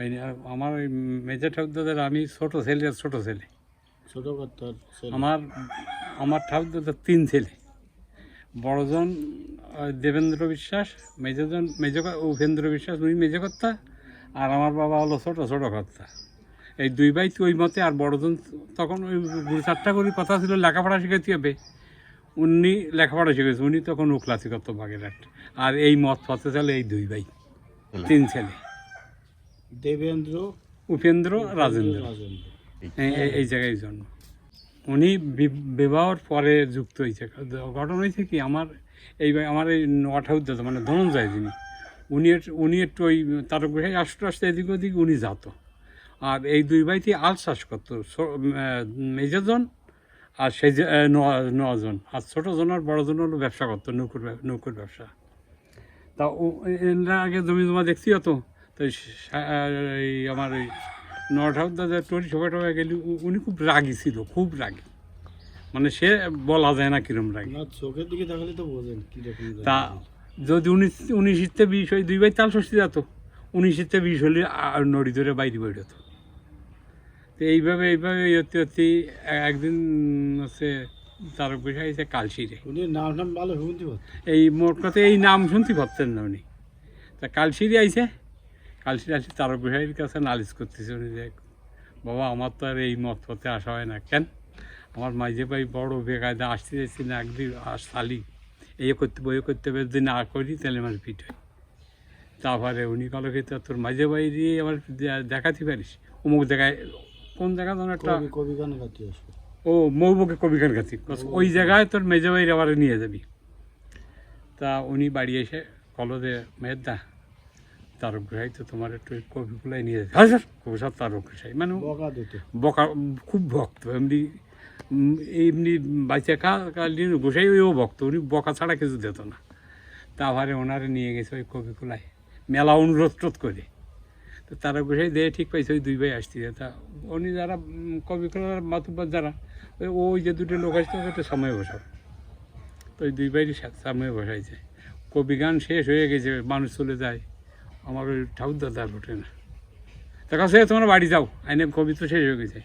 ওই আমার ওই মেজর ঠাকুরদাদের আমি ছোট ছেলে আর ছোট ছেলে। ছোট আমার আমার ঠাকুরদাদের তিন ছেলে। বড়জন দেবেন্দ্র বিশ্বাস মেজজন মেজ উপেন্দ্র বিশ্বাস উনি মেজ কর্তা আর আমার বাবা হলো ছোট ছোট কর্তা। এই দুই ভাই তো ওই মতে আর বড়জন তখন ওই গুরু চারটা করে কথা ছিল লেখাপড়া শিখাতে হবে। উনি লেখাপড়া শিখেছে উনি তখন উকলাসি করতো বাগের একটা আর এই মত পথে চলে এই দুই ভাই তিন ছেলে। দেবেন্দ্র উপেন্দ্র রাজেন্দ্র। রাজেন্দ্র। এই- জায়গায় জন্ম। উনি বিবাহর পরে যুক্ত হয়েছে ঘটনা হয়েছে কি আমার এই আমার এই নঠাউদ্দ মানে ধনঞ্জয় যিনি উনি উনি একটু ওই তার গ্রহে আস্তে আস্তে এদিক ওদিক উনি যেত আর এই দুই ভাইতে আল চাষ করতো মেজরজন আর সেই যে, নজন আর ছোটোজন আর বড়জন হলো ব্যবসা করতো নৌকুর নৌকুর ব্যবসা। তা এরা আগে জমি জমা দেখছি হতো তো এই এই আমার ওই নঠাউদ দাদা টরি সবাই টবাই গেলি উনি খুব রাগী ছিল খুব রাগী। মানে সে বলা যায় না কিরম রাগী। চোখের দিকে তাকালে তো বোঝেন তা যদি উনিশ উনিশিতে বিষ ওই দুই ভাই তাল ষষ্ঠী যেত উনিশিতে বিষ হলে আর নড়ি ধরে বাইরে বেরোত। তো এইভাবে এইভাবে হতে হতে একদিন হচ্ছে তার বিষয় হয়েছে কালশিরে। উনি নাম নাম ভালো শুনতে এই মোট কথা এই নাম শুনতে পারতেন না উনি। তা কালশিরি আইছে। কালশিরি আসি তারক বিহারীর কাছে নালিশ করতেছে উনি যে বাবা আমার তো আর এই মত পথে আসা হয় না কেন? আমার মাঝে ভাই বড় বেকায়দা আসতে যাচ্ছি না একদিন সালি এই করতে বই করতে হবে যদি না করি তাহলে আমার পিঠ হয়। তারপরে উনি কালো খেতে তোর মাঝে ভাই দিয়ে আমার দে- দেখাতে পারিস? অমুক জায়গায় কোন জায়গা যেন একটা কবি কবি গান গাতে ও মৌবকে কবিখান কাছে ওই জায়গায় তোর মেজাবাইর আবার নিয়ে যাবি। তা উনি বাড়ি এসে কলদে মেয়েদা তারক ঘুষাই তো তোমার একটু ওই কবিগুলাই নিয়ে হ্যাঁ স্যার কবি সব তারক ঘুষাই মানে বকা খুব ভক্ত। এমনি এমনি বাইচা কা কালি ঘুষাই ওইও ভক্ত উনি বকা ছাড়া কিছু দিত না। তারপরে ওনারে নিয়ে গেছে ওই কবিকুলায় মেলা অনুরোধ টোধ করে। তো তারা গোসাই দিয়ে ঠিক পাইছে ওই দুই ভাই আসছে তা উনি যারা উম, কবিকুলার মাতুব্বার যারা ওই ওই যে দুটো লোক আসছে ওটা সময় বসাও তো ওই দুই ভাইয়েরই সামনে বসাইছে। কবি গান শেষ হয়ে গেছে মানুষ চলে যায়। আমার ওই ঠাকুর দাদার না। তা কাছে তোমার বাড়ি যাও। আইনে কবি তো শেষ হয়ে গেছে।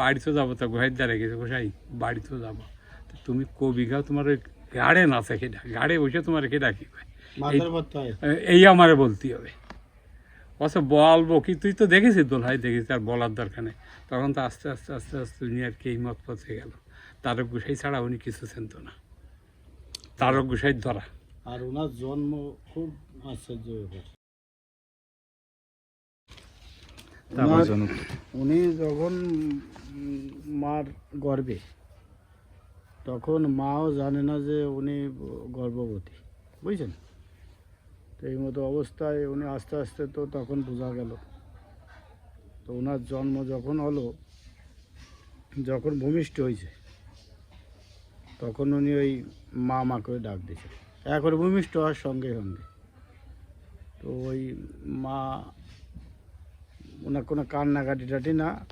বাড়ি তো যাব তা গোহাইর দ্বারা গেছে গোসাই বাড়ি তো যাব তুমি কবি গাও তোমার ওই গাড়ে না থাকে গাড়ে বসে তোমার কে ডাকি। এই আমারে বলতে হবে। অথচ বলব কি তুই তো দেখেছিস দোলহাই দেখেছিস আর বলার দরকার নেই। তখন তো আস্তে আস্তে আস্তে আস্তে উনি আর কি এই মত পথে গেল। তারক গোসাই ছাড়া উনি কিছু চিনত না। তারক গোসাই ধরা। আর ওনার জন্ম খুব আশ্চর্য উনি যখন মার গর্বে তখন মাও জানে না যে উনি গর্ভবতী বুঝছেন? তো এই মতো অবস্থায় উনি আস্তে আস্তে তো তখন বোঝা গেল। তো ওনার জন্ম যখন হলো যখন ভূমিষ্ঠ হয়েছে তখন উনি ওই মা মা করে ডাক দিয়েছে। একবারে ভূমিষ্ঠ হওয়ার সঙ্গে সঙ্গে। তো ওই মা ওনার কোনো কান্নাকাটি টাটি না।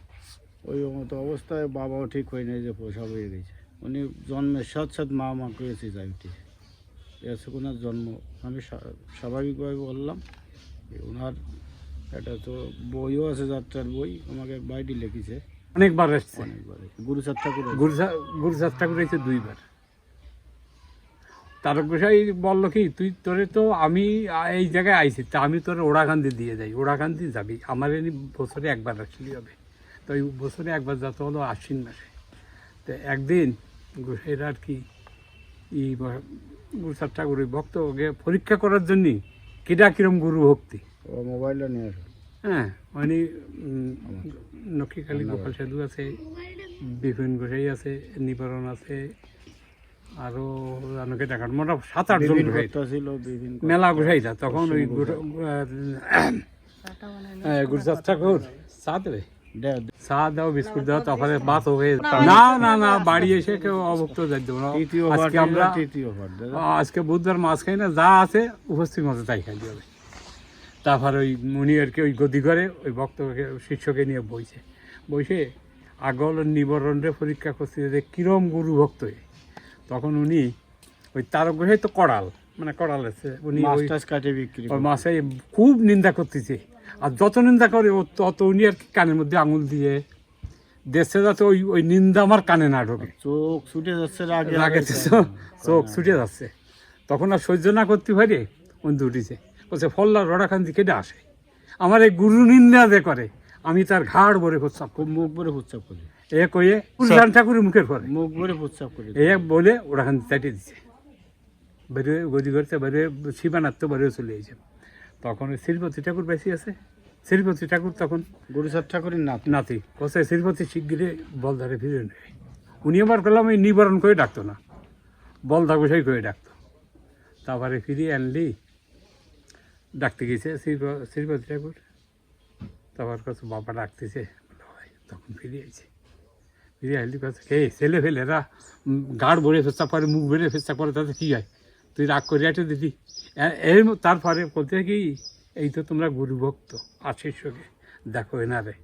ওই মতো অবস্থায় বাবাও ঠিক হয়ে নেই যে প্রসব হয়ে গেছে। উনি জন্মের সাথে সাথে মা মা করেছে যাই উঠেছে এসে ওনার জন্ম। আমি স্বা- স্বাভাবিকভাবে বললাম ওনার একটা তো বইও আছে যাত্রার বই আমাকে বাইটি লিখেছে। অনেকবার এসছে। অনেকবার। গুরুচার ঠাকুর গুরুচার ঠাকুর হয়েছে দুইবার। তারক গোসাই বলল কি তুই তোরে তো আমি এই জায়গায় আইছি তা আমি তোর ওড়াকান্দি দিয়ে যাই ওড়াকান্দি যাবি। আমার এমনি বছরে একবার আসলেই হবে। তো ওই বছরে একবার যেতে হলো আশ্বিন মাসে। তো একদিন গোসাইরা আর কি ই গুরুচার ঠাকুর ভক্ত ওকে পরীক্ষা করার জন্যে কিরা কিরম গুরু ভক্তি? ও মোবাইলটা নিয়ে আসো। হ্যাঁ মানে নক্ষীকালী গোপাল সাধু আছে বিপিন গোসাই আছে নিবারণ আছে আরও অনেকে দেখান মোটা সাত গোসাই ভক্ত ছিল মেলা গোসাইটা তখন ওই গুরুচার ঠাকুর দেবে দে- চা দাও বিস্কুট দাও তারপরে ভাত হয়ে না না না বাড়ি এসে কেউ অভুক্ত যাই দেবো না। আজকে আমরা আজকে বুধবার মাছ খাই না যা আছে উপস্থিত মতো তাই খাই হবে। তারপর ওই মুনি আর কি ওই গদি করে ওই ভক্তকে শিষ্যকে নিয়ে বইছে। বসে আগল নিবরণরে পরীক্ষা করছে যে কিরম গুরু ভক্ত। তখন উনি ওই তারক গোসাই তো কড়াল মানে কড়াল আছে উনি কাটে বিক্রি ওই। মাছে খুব নিন্দা করতেছে। আর যত নিন্দা করে ও তত উনি আর কি কানের মধ্যে আঙুল দিয়ে দেশে যাতে ওই ওই নিন্দা আমার কানে না ঢোকে। চোখ ছুটে যাচ্ছে রাগে চোখ- ছুটে যাচ্ছে। তখন আর সহ্য না করতে পারে বন্ধু উঠিছে। বলছে ফল্লা রড়াখান্তি কেটে আসে। আমার এই গুরু নিন্দা যে করে আমি তার ঘাড় ভরে প্রস্তাব খুব মুখ ভরে ফুচ্ছাপ করি। এ কয়ে ঠাকুরের মুখের পরে মুখ ভরে করি এ বলে ওরাখান্তি চাটিয়ে দিছে। বেরিয়ে গদি বেরিয়ে বেরিয়ে চলে গেছে। তখন ওই শ্রীপতি ঠাকুর বেশি আছে। শ্রীপতি ঠাকুর তখন গুরুচাঁদ ঠাকুরের নাতি। নাতি। কোথায় শ্রীপতি শিগগিরে বলদারে ফিরে নেয়। উনি আবার করলাম এই নিবারণ করে ডাকতো না। বলদা গোসাই করে ডাকতো। তারপরে ফিরিয়ে আনলি। ডাকতে গেছে শ্রীপ- শ্রীপতি ঠাকুর। তারপর কত বাবা ডাকতেছে। তখন ফিরে আইছে। আইলি কথা হে ছেলে ফেলেরা গাড় ভরে ফেস্তা করে মুখ ভরে ফেস্তা করে তাতে কী হয়? তুই রাগ করে দিবি। এর তারপরে বলতে কি এই তো তোমরা গুরু ভক্ত আর শিষ্যকে দেখো এনারে।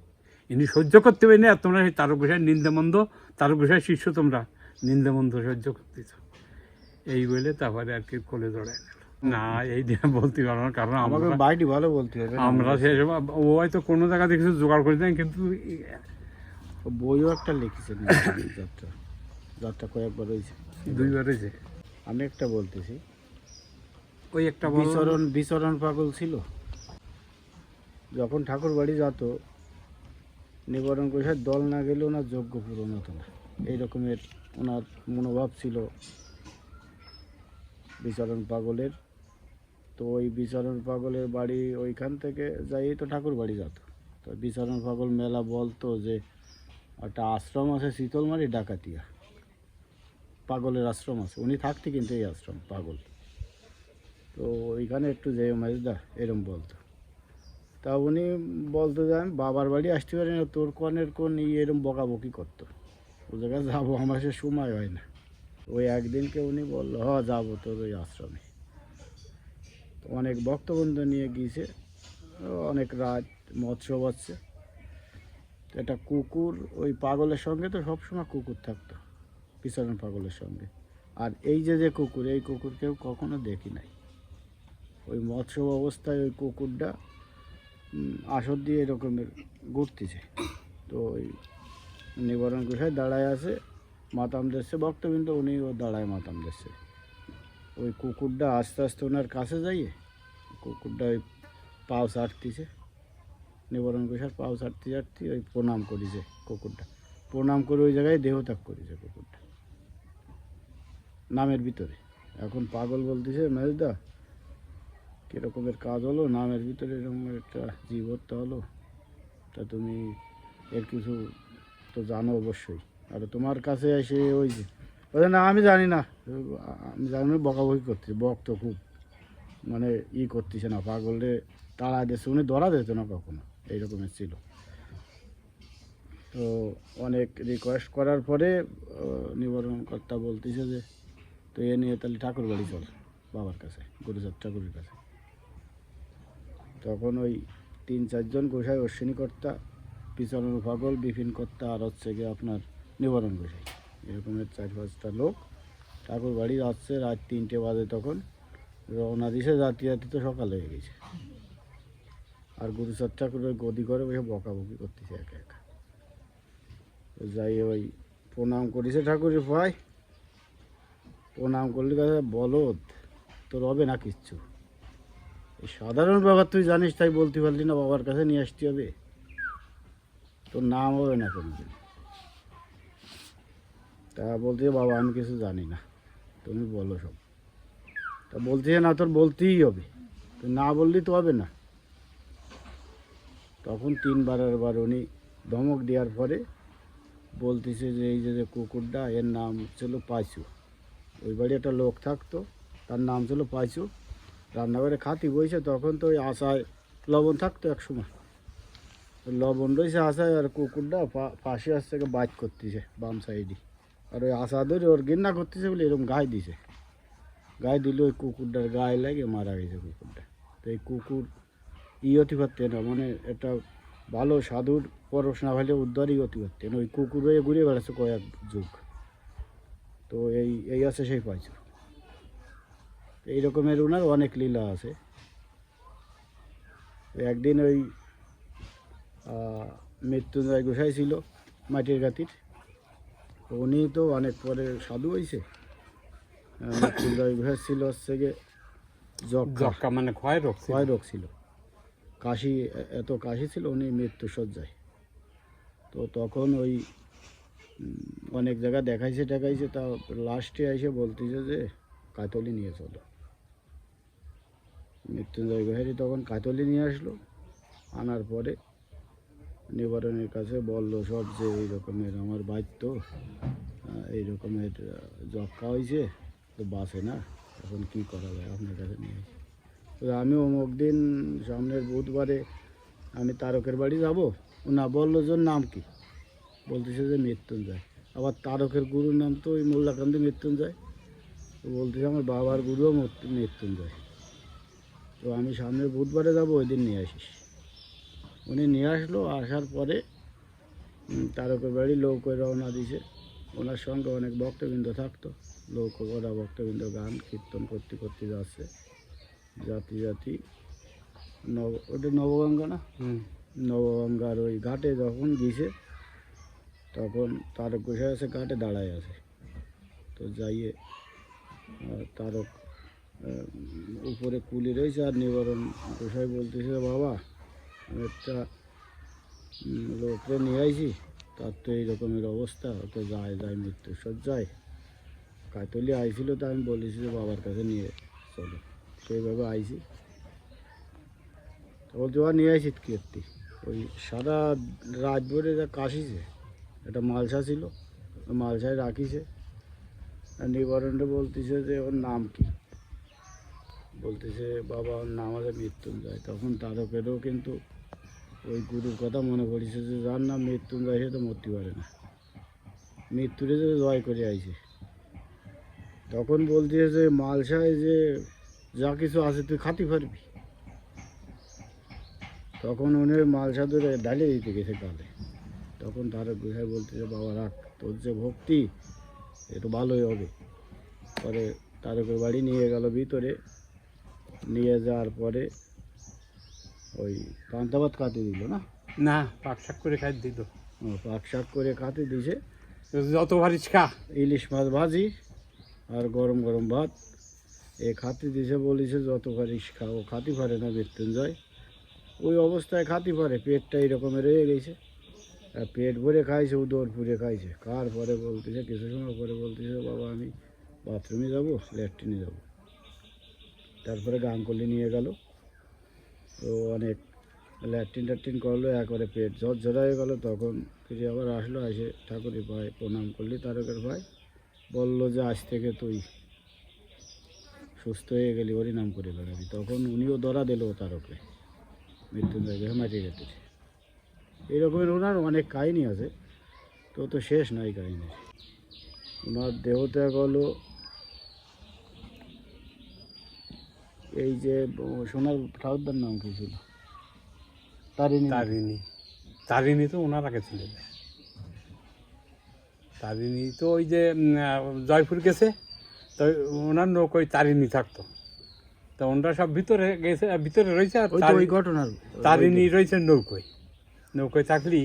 ইনি সহ্য করতে পারি না আর তোমরা সেই তারকঘোষায় নিন্দামন্দ তারকঘোষায় শিষ্য তোমরা। নিন্দামন্দ সহ্য করতেছ। এই বলে তারপরে আর কি কোলে জড়ায় না। এই দিয়ে বলতে পারব না কারণ আমাকে বাড়িটি ভালো বলতে হবে? আমরা সেসব ও হয়তো কোনো জায়গা থেকে কিছু জোগাড় করে দেন কিন্তু বইও একটা লিখেছেন যাত্রা। যাত্রা কয়েকবার হয়েছে। দুইবার হয়েছে? আমি একটা বলতেছি। ওই একটা বিচরণ বিচরণ পাগল ছিল। যখন ঠাকুর বাড়ি যেত নিবারণ কোষের দল না গেলে ওনার যোগ্য পূরণ হতো না। এই রকমের ওনার মনোভাব ছিল বিচরণ পাগলের। তো ওই বিচরণ পাগলের বাড়ি ওইখান থেকে যাই তো ঠাকুর বাড়ি যেত। তো বিচরণ পাগল মেলা বলতো যে একটা আশ্রম আছে শীতলমারি ডাকাতিয়া। পাগলের আশ্রম আছে। উনি থাকতে কিন্তু এই আশ্রম, পাগল। তো ওইখানে একটু যে মাজদা এরম বলতো। তা উনি বলতো যে, আমি বাবার বাড়ি আসতে পারি না, তোর কনের কোন এরম বকাবকি করতো। ও জায়গায় যাব, আমার সে সময় হয় না। ওই একদিনকে উনি বলল, হ, যাব তোর ওই আশ্রমে। তো অনেক ভক্তবৃন্দ নিয়ে গিয়েছে। অনেক রাত মৎস্য হচ্ছে। একটা কুকুর, ওই পাগলের সঙ্গে তো সবসময় কুকুর থাকতো, পিছনের পাগলের সঙ্গে। আর এই যে যে কুকুর, এই কুকুর কেউ কখনো দেখি নাই। ওই মৎস্য অবস্থায় ওই কুকুরটা আসর দিয়ে এরকমের ঘুরতেছে। তো ওই নিবারণ গোসাই দাঁড়ায় আছে, মাতাম দেশে ভক্তবৃন্দ ও দাঁড়ায় মাতাম দেশে ওই কুকুরটা আস্তে আস্তে ওনার কাছে যাইয়ে, কুকুরটা ওই পাও ছাড়তিছে। নিবারণ গোসার পাও ছাড়তে ছাড়তে ওই প্রণাম করেছে কুকুরটা। প্রণাম করে ওই জায়গায় দেহত্যাগ করেছে কুকুরটা। নামের ভিতরে। এখন পাগল বলতেছে মেজদা কীরকমের কাজ হলো? নামের ভিতরে এরকম একটা জীব হত্যা হলো? তা তুমি এর কিছু তো জানো অবশ্যই। আর তোমার কাছে এসে ওই যে, বলে, না, আমি জানি না। আমি জানি না, বকাবকি করতেছি বক তো খুব। মানে ই করতেছে না, পাগলে তাড়া দিচ্ছে উনি ধরা দিত না কখনো। এইরকমের ছিল। তো অনেক রিকোয়েস্ট করার পরে নিবারণকর্তা বলতেছে যে তো এ নিয়ে তাহলে ঠাকুর বাড়ি চল বাবার কাছে গুরুচাঁদ ঠাকুরের কাছে। তখন ওই তিন চারজন গোসাই অশ্বিনী কর্তা পিছনের পাগল বিপিন কর্তা, আর হচ্ছে গিয়ে আপনার নিবারণ গোসাই, এরকমের চার পাঁচটা লোক ঠাকুর বাড়ি যাচ্ছে রাত তিনটে বাজে তখন। রওনা দিছে জাতি জাতি তো সকাল হয়ে গেছে। আর গুরুচাঁদ ঠাকুর ওই গদি করে বসে বকাবকি করতেছে একা একা। যাই ওই প্রণাম করেছে ঠাকুরের ভাই প্রণাম করলে কাছে বলদ, তোর হবে না কিচ্ছু। এই সাধারণ ব্যাপার তুই জানিস, তাই বলতে পারলি না বাবার কাছে নিয়ে আসতে হবে। তোর নাম হবে না কোনোদিন। তা বলতে বাবা, আমি কিছু জানি না। তুমি বলো সব। তা বলতে না, তোর বলতেই হবে। তুই না বললি তো হবে না। তখন তিনবার বার উনি ধমক দেওয়ার পরে বলতেছে যে, এই যে কুকুরটা, এর নাম ছিল পাইচু ওই বাড়ি একটা লোক থাকতো, তার নাম ছিল পাইচু রান্নাঘরে খাতি বইছে, তখন তো ওই আশায় লবণ থাকতো এক সময়। লবণ রয়েছে আশায়, আর কুকুরটা পাশে আসছে বাইক করতেছে বাম সাইডে। আর ওই আশা ধরে ওর ঘৃণা করতেছে বলে এরকম গায়ে দিছে। গায়ে দিলে ওই কুকুরটার গায়ে লাগে, মারা গেছে কুকুরটা। তো এই কুকুর ই পারতেন না মানে একটা ভালো সাধুর পরশ না হলে উদ্ধারই হতে পারতেন ওই কুকুর হয়ে ঘুরে বেড়াচ্ছে কয়েক যুগ। তো এই এই আছে সেই পাইছে এই রকমের ওনার অনেক লীলা আছে। একদিন ওই মৃত্যুঞ্জয় গোসাই ছিল মাটির গাতির। তো উনি তো অনেক পরে সাধু হয়েছে মৃত্যুঞ্জয় গোসাই ছিল হচ্ছে গিয়ে যক্ষা মানে ক্ষয় রোগ। ক্ষয় রোগ ছিল। কাশি, এত কাশি ছিল, উনি মৃত্যু সজ্জায় তো তখন ওই অনেক জায়গা দেখাইছে দেখাইছে তা লাস্টে এসে বলতেছে যে, কাতলি নিয়ে চলো। মৃত্যুঞ্জয় গোহারি তখন কাতলি নিয়ে আসলো। আনার পরে নিবারণের কাছে বলল, সব যে এই রকমের আমার বাইর তো এই রকমের যক্ষা হয়েছে তো বাসে না। এখন কি করা যায়? আপনার কাছে নিয়ে আমি অমুক দিন সামনের বুধবারে আমি তারকের বাড়ি যাব। না বলল যে, নাম কি? বলতেছে যে, মৃত্যুঞ্জয়। আবার তারকের গুরুর নাম তো ওই মোল্লাকান্দি মৃত্যুঞ্জয়। তো বলতেছে, আমার বাবার গুরুও মৃত্যু- মৃত্যুঞ্জয়। তো আমি সামনের বুধবারে যাব, ওই দিন নিয়ে আসিস। উনি নিয়ে আসলো, আসার পরে তারকের বাড়ি লৌকোয় রওনা দিছে। ওনার সঙ্গে অনেক ভক্তবৃন্দ থাকতো। লোক ওরা ভক্তবৃন্দ গান, কীর্তন করতে করতে যাচ্ছে। জাতি জাতি। নব ওটা নবগঙ্গা না। নবগঙ্গার ওই ঘাটে যখন গিয়েছে তখন তারক গোসাই আছে ঘাটে দাঁড়ায় আছে। তো যাইয়ে তারক উপরে কুলি রয়েছে আর নিবারণ গোসাই বলতেছে বাবা আমি একটা লোকরে নিয়ে আইছি তার তো এই রকমের অবস্থা ও তো যায় যায় মৃত্যু সজ্জায় কাতলি আইছিল তো আমি বলেছি যে বাবার কাছে নিয়ে চলো। সেইভাবে আইছি। বলতে বা নিয়ে আইসি কীর্তি ওই সারা রাত ভরে যা কাশিছে, একটা মালসা ছিল মালসায় রাখিছে। নিবারণটা বলতেছে যে ওর নাম কি? বলতেছে, বাবা, ওর নাম আছে মৃত্যুঞ্জয়। তখন তারকেরও কিন্তু ওই গুরুর কথা মনে পড়েছে যে, যার নাম মৃত্যুঞ্জয়, সে তো মরতে পারে না। মৃত্যুরে যে জয় করে আইছে। তখন বলতেছে যে, মালসায় যে যা কিছু আছে তুই খাতি পারবি তখন উনি মালসা ধরে ঢালিয়ে দিতে গেছে কালে তখন তার গোসাই বলতেছে বাবা রাখ তোর যে ভক্তি একটু ভালোই হবে। পরে তার তারকের বাড়ি নিয়ে গেল ভিতরে। নিয়ে যাওয়ার পরে ওই পান্তাবাদ কাটি দিল না? না পাক শাক করে খাই দিত পাক শাক করে কাটি দিছে। যত ভারিস খা। ইলিশ মাছ ভাজি আর গরম গরম ভাত। এ খাতি দিছে বলিছে, যত পারিস খাও। খাতি পারে না, মৃত্যুঞ্জয়। ওই অবস্থায় খাতি পারে, পেটটা এইরকমের রয়ে গেছে। পেট ভরে খাইছে উদর পুরে খাইছে। কার পরে বলতেছে, কিছু সময় পরে বলতেছে, বাবা, আমি বাথরুমে যাব, ল্যাট্রিনে যাব। তারপরে গাঙ্গলি নিয়ে গেল। তো অনেক ল্যাট্রিন ট্যাট্রিন করল, একবারে পেট জ্বর ঝরা হয়ে গেলো। তখন ফিরে আবার আসলো, এসে ঠাকুরের ভাই প্রণাম করলি, তারকের ভাই বলল যে, আজ থেকে তুই সুস্থ হয়ে গেলি হরি নাম করে বেড়াবি তখন উনিও ধরা দিল তারকে। মৃত্যুঞ্জয় হেমাটি গেছে এইরকমের ওনার অনেক কাহিনী আছে। তো তো শেষ নয় কাহিনী। ওনার দেহত্যাগ হলো এই যে সোনার ঠাকুরদার নাম কি ছিল? তারিণী। তারিণী। তারিণী তো ওনার আগে ছিল। তারিণী তো ওই যে জয়পুর গেছে। তো ওনার নৌকোয় তারিণী থাকতো। তো ওনারা সব ভিতরে গেছে ভিতরে রয়েছে আর ওই ঘটনার তারিণী রয়েছে নৌকোয়। নৌকোয় থাকলি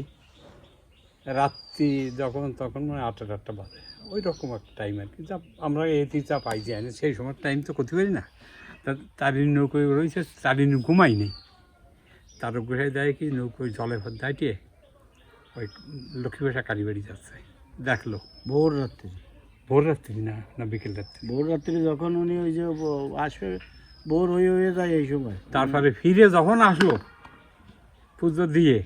রাত্রি যখন তখন মানে আটটা আটটা বাজে। ওই রকম একটা টাইম আর কি। যা আমরা এটি যা পাই যাই না সেই সময় টাইম তো ক্ষতি করি না। তা তারিণী নৌকোয় রয়েছে তারিণী ঘুমাই নেই। তার গোসাই দেয় কি নৌকোয় জলে ভর দাঁটিয়ে ওই লক্ষ্মী ভাষা কালী বাড়ি যাচ্ছে। দেখল। ভোর রাত্রি। ভোর রাত্রি না না বিকেল রাত্রি ভোর রাত্রি যখন উনি ওই যে আসবে ভোর হয়ে হয়ে যায় এই সময়। তারপরে ফিরে যখন আসলো পুজো দিয়ে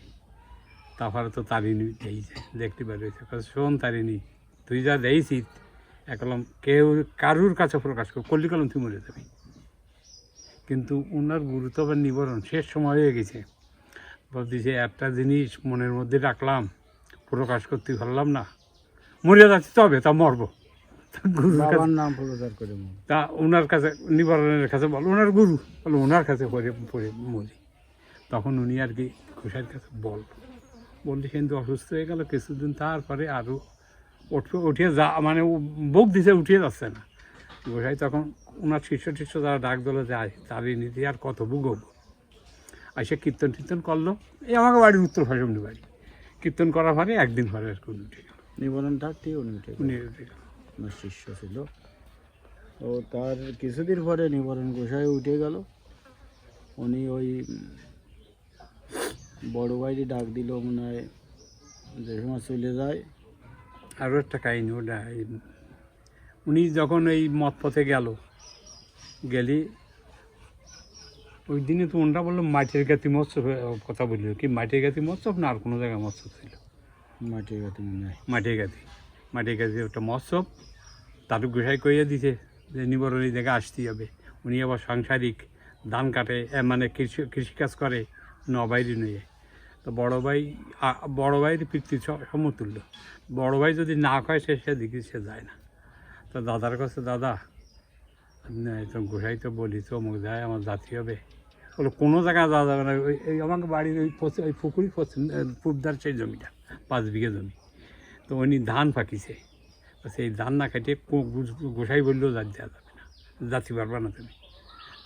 তারপরে তো তারিণী দিয়েছে দেখতে পারিয়েছে শোন তারিণী তুই যা দিয়েছিস একলম কেউ কারুর কাছে প্রকাশ কর কলম তুই মরে যাবি। কিন্তু ওনার গুরুত্ব নিবারণ শেষ সময় হয়ে গেছে। বলতেছে একটা জিনিস মনের মধ্যে রাখলাম প্রকাশ করতে পারলাম না। মরে যাচ্ছি তবে তা মরবো। বাবার নাম প্রচার করে তা ওনার কাছে নিবারণের কাছে বল ওনার গুরু। বলো ওনার কাছে পড়ে পড়ে মরি। তখন উনি আর কি ঘোষার কাছে বল বললি কিন্তু অসুস্থ হয়ে গেল কিছুদিন তারপরে আরও উঠবে উঠিয়ে যা মানে বুক দিছে উঠিয়ে যাচ্ছে না। গোসাই তখন ওনার শিষ্য টিষ্য যারা ডাক দলে যায় তারই নীতি আর কত বুক হব? এসে কীর্তন টীর্তন করল। এই আমাকে বাড়ির উত্তর ভাষমনি বাড়ি। কীর্তন করার পরে একদিন পরে আর কি উনি উঠে গেল। থাকতেই উনি উঠে উনি উঠে গেল। ওনার শিষ্য ছিল। ও তার কিছুদিন পরে নিবারণ গোসাই উঠে গেল। উনি ওই বড় ভাইটি ডাক দিল মনে হয় যে সময় চলে যায়। আরও একটা কাহিনী ওটা উনি যখন এই মত পথে গেল গেলি ওই দিনে তো ওনরা বলল মাটির গাতি মৎস্য কথা বলল কি মাটির গাতি মৎস্য না আর কোনো জায়গায় মৎস্য ছিল? মাটির মনে হয়। মাটির গাতি মাটির গাতি ওটা মৎস্য তারু গোসাই কইয়া দিছে যে নিবরণ এই জায়গায় আসতেই হবে। উনি আবার সাংসারিক ধান কাটে মানে কৃষি, কৃষিকাজ করে নবাইরি নিয়ে তো বড় ভাই বড় ভাইয়ের পিতৃ সমতুল্য। বড় ভাই যদি না খায়, সে সেদিকে সে যায় না। তো দাদার কাছে, দাদা তো গোসাই তো বলি তো অমুক যায়, আমার জাতি হবে। বলো, কোনো জায়গায় যাওয়া যাবে না? ওই আমাকে বাড়ির ওই পশ্চিম ওই পুকুরি পশ্চিম পূবদার সেই জমিটা, পাঁচ বিঘে জমি। তো উনি ধান পাকিছে তো সেই ধান না কো- গোসাই বললেও জাত দেওয়া যাবে না। জাতি পারবা না তুমি।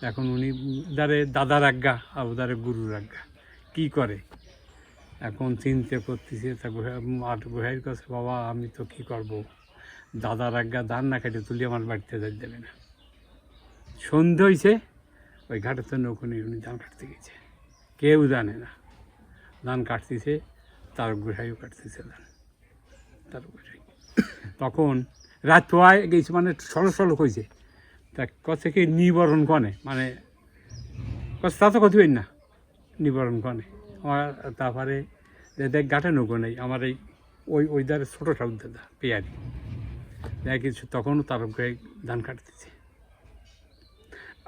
এখন উনি উদারে দাদার আজ্ঞা আর উদারে গুরুর আজ্ঞা। কী করে? এখন চিনতে করতেছে, তা আর গোসাইয়ের কাছে, বাবা, আমি তো কী করব? দাদার আজ্ঞা, ধান না কেটে তুলি, আমার বাড়িতে যাই দেবে না। সন্ধে হয়েছে ওই ঘাটের তো নৌকো নিয়ে উনি ধান কাটতে গেছে। কেউ জানে না। ধান কাটতেছে, তার গোসাইও কাটতেছে ধান। তার গোসাই। তখন রাত পোয়ায় গেছে মানে সলো হয়েছে তা কছে কি, নিবরণ কনে মানে কছে তা তো কথবেন না, নিবরণ কনে। আমার তারপরে দেখ গাঠে নৌকো নেই, আমার এই ওই ওই ধারে ছোটো ঠাকুর দাদা, পেয়ারি। দেখ, কিছু তখনও তার ধান কাটতেছে।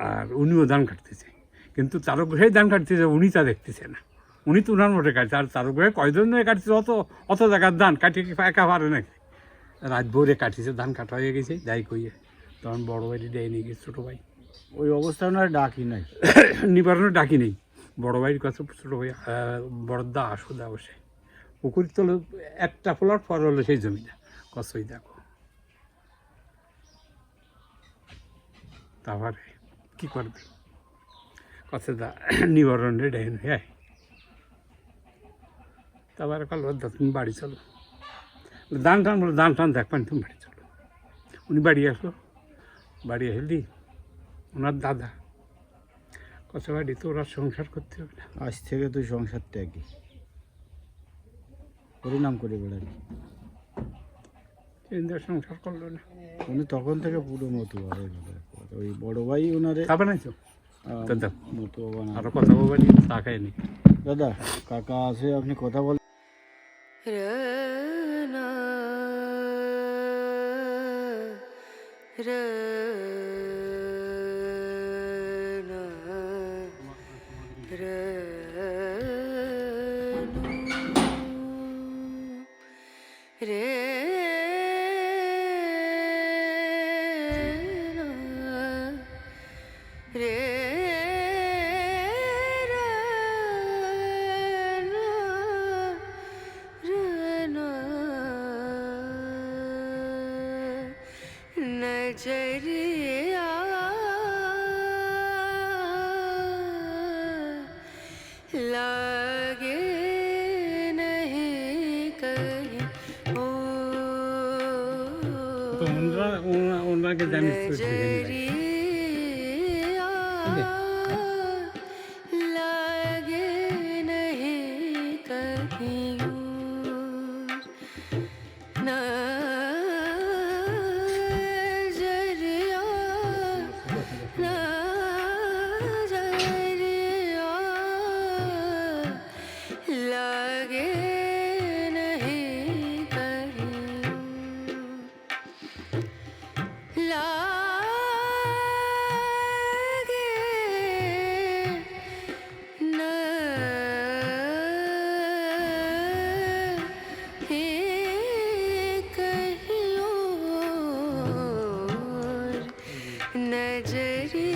আর উনিও ধান কাটতেছে। কিন্তু তারক গ্রহে ধান কাটতেছে, উনি তা দেখতেছে না। উনি তো উনার মধ্যে কাটছে, আর তারক গ্রহে কয়জন নিয়ে কাটছে, অত অত জায়গার ধান কাটিয়ে একা পারে নাকি? রাত ভোরে কাটিছে ধান কাটা হয়ে গেছে যাই কইয়ে। তখন বড় ভাই দেয় নিয়ে গেছে ছোটো ভাই। ওই অবস্থায় ওনার ডাকি নাই। নিবারণের ডাকি নেই। বড় ভাইয়ের কাছে ছোটো ভাই বড়দা আসুদা বসে পুকুর তো একটা প্লট পর হলো সেই জমিটা। কসই দেখো। তারপরে কি করবে? কত দা নিবারণ রে ডাইন হ্যাঁ। তারপরে কাল দা তুমি বাড়ি চলো। দান টান বলো দান টান দেখবেন তুমি বাড়ি চলো। উনি বাড়ি আসলো। বাড়ি আসলি ওনার দাদা। কত বাড়ি তো ওরা সংসার করতে হবে না। আজ থেকে তুই সংসার ত্যাগী। পরিণাম করে বেড়াবি চিন্তা সংসার করল না। উনি তখন থেকে পুরো মতো হয়ে গেল ওই বড় ভাই ওনারে খাবে না তো দাদা। মতো আরও কথা বলবেন চা খায়নি দাদা কাকা আছে আপনি কথা বল Rana, Re, re, re. jeri